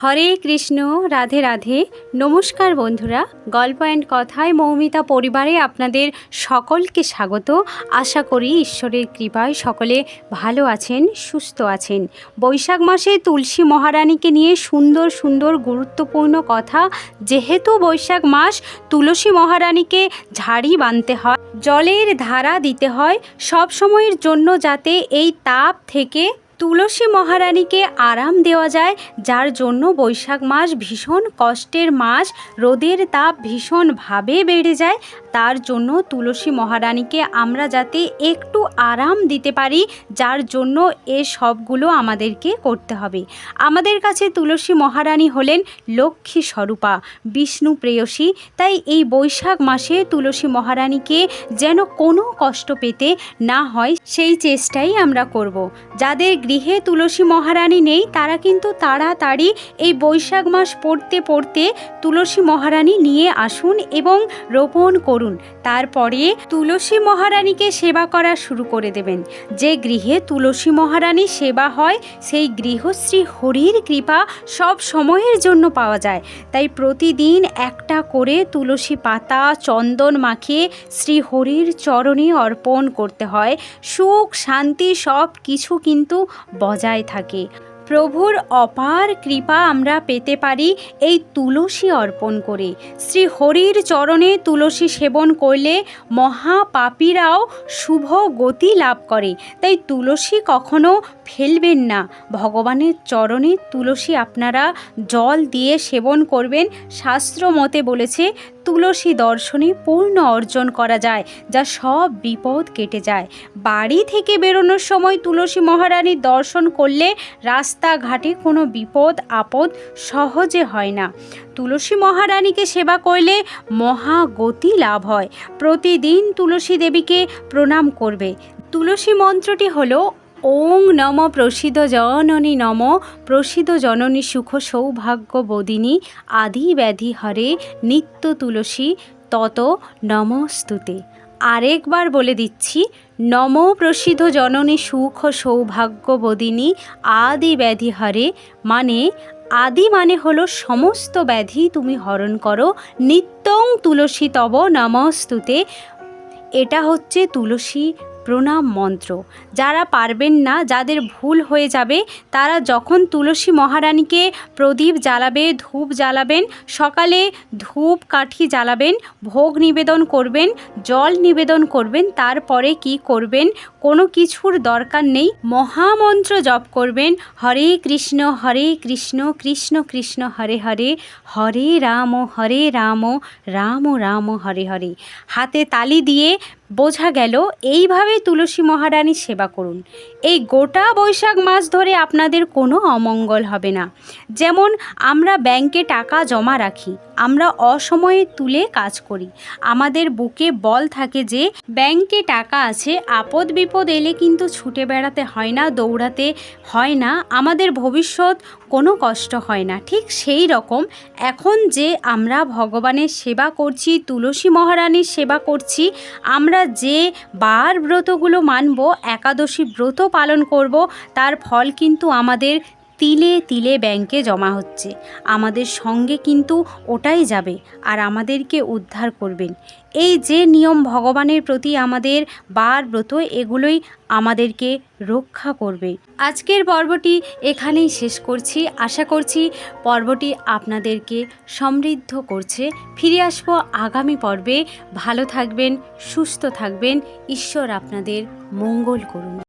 হরে কৃষ্ণ, রাধে রাধে। নমস্কার বন্ধুরা, গল্প অ্যান্ড কথায় মৌমিতা পরিবারে আপনাদের সকলকে স্বাগত। আশা করি ঈশ্বরের কৃপায় সকলে ভালো আছেন, সুস্থ আছেন। বৈশাখ মাসে তুলসী মহারানীকে নিয়ে সুন্দর সুন্দর, গুরুত্বপূর্ণ কথা। যেহেতু বৈশাখ মাস, তুলসী মহারানীকে ঝাড়ি বাঁধতে হয়, জলের ধারা দিতে হয়। সব সময়ের জন্য যাতে এই তাপ থেকে তুলসী মহারানীকে আরাম দেওয়া যায়, যার জন্য বৈশাখ মাস ভীষণ কষ্টের মাস, রোদের তাপ ভীষণভাবে বেড়ে যায় তার জন্য তুলসী মহারানীকে আমরা যাতে একটু আরাম দিতে পারি, যার জন্য এ সবগুলো আমাদেরকে করতে হবে। আমাদের কাছে তুলসী মহারানী হলেন লক্ষ্মী স্বরূপা, বিষ্ণু প্রেয়সী। তাই এই বৈশাখ মাসে তুলসী মহারানীকে যেন কোনো কষ্ট পেতে না হয়, সেই চেষ্টাই আমরা করব। যাদের গৃহে তুলসী মহারানী নেই, তারা কিন্তু তাড়াতাড়ি এই বৈশাখ মাস পড়তে পড়তে তুলসী মহারানী নিয়ে আসুন এবং রোপণ করুন। তারপরে তুলসী মহারানীকে সেবা করা শুরু করে দেবেন। যে গৃহে তুলসী মহারানী সেবা হয়, সেই গৃহশ্রী হরির কৃপা সব সময়ের জন্য পাওয়া যায়। তাই প্রতিদিন একটা করে তুলসী পাতা, চন্দন মাখিয়ে শ্রী হরির চরণে অর্পণ করতে হয়। সুখ, শান্তি সব কিছু কিন্তু বজায় থাকে। প্রভুর অপার কৃপা আমরা পেতে পারি এই তুলসী অর্পণ করে। শ্রী হরির চরণে তুলসী সেবন করলে মহাপাপীরাও শুভ গতি লাভ করে। তাই তুলসী কখনো ফেলবেন না। ভগবানের চরণে তুলসী আপনারা জল দিয়ে সেবন করবেন। শাস্ত্র মতে বলেছে তুলসী দর্শনে পূর্ণ অর্জন করা যায়, যা সব বিপদ কেটে যায়। বাড়ি থেকে বেরোনোর সময় তুলসী মহারানীর দর্শন করলে রাস্তাঘাটে কোনো বিপদ, আপদ সহজে হয় না। তুলসী মহারানীকে সেবা করলে মহাগতি লাভ হয়। প্রতিদিন তুলসী দেবীকে প্রণাম করবে। তুলসী মন্ত্রটি হলো ওং নম প্রসিদ্ধ জননী নম প্রসিদ্ধ জননী সুখ সৌভাগ্য বোদিনী আদি ব্যাধি হরে নিত্য তুলসী তত নমস্তুতে। আরেকবার বলে দিচ্ছি, নম প্রসিদ্ধ জননী সুখ সৌভাগ্য বোদিনী আদি ব্যাধি হরে মানে আদি মানে হলো সমস্ত ব্যাধি তুমি হরণ করো, নিত্যং তুলসী তব নমস্তুতে। এটা হচ্ছে তুলসী প্রণাম মন্ত্র। যারা পারবেন না, যাদের ভুল হয়ে যাবে, তারা যখন তুলসী মহারানীকে প্রদীপ জ্বালাবে, ধূপ জ্বালাবেন, সকালে ধূপ কাঠি জ্বালাবেন, ভোগ নিবেদন করবেন, জল নিবেদন করবেন, তারপরে কি করবেন? কোনো কিছুর দরকার নেই। মহামন্ত্র জপ করবেন, হরে কৃষ্ণ হরে কৃষ্ণ কৃষ্ণ কৃষ্ণ, হরে হরে হরে রাম হরে রাম রাম রাম, হরে হরে। হাতে তালি দিয়ে বোঝা গেল, এইভাবে তুলসী মহারানী সেবা করুন। এই গোটা বৈশাখ মাস ধরে আপনাদের কোনো অমঙ্গল হবে না। যেমন আমরা ব্যাংকে টাকা জমা রাখি, আমরা অসময়ে তুলে কাজ করি। আমাদের বুকে বল থাকে যে, ব্যাংকে টাকা আছে, আপদ বিপদ এলে কিন্তু ছুটে বেড়াতে হয় না, দৌড়াতে হয় না। আমাদের ভবিষ্যৎ কোনো কষ্ট হয় না, ঠিক সেই রকম। এখন যে আমরা ভগবানের সেবা করছি, তুলসী মহারানীর সেবা করছি, আমরা যে বার ব্রতগুলো মানব, একাদশী ব্রত পালন করব, তার ফল কিন্তু আমাদের তিলে তিলে ব্যাংকে জমা হচ্ছে। আমাদের সঙ্গে কিন্তু ওটাই যাবে আর আমাদেরকে উদ্ধার করবেন। এই যে নিয়ম ভগবানের প্রতি আমাদের বার ব্রত, এগুলোই আমাদেরকে রক্ষা করবে। আজকের পর্বটি এখানেই শেষ করছি। আশা করছি পর্বটি আপনাদেরকে সমৃদ্ধ করছে। ফিরে আসব আগামী পর্বে। ভালো থাকবেন, সুস্থ থাকবেন। ঈশ্বর আপনাদের মঙ্গল করুন।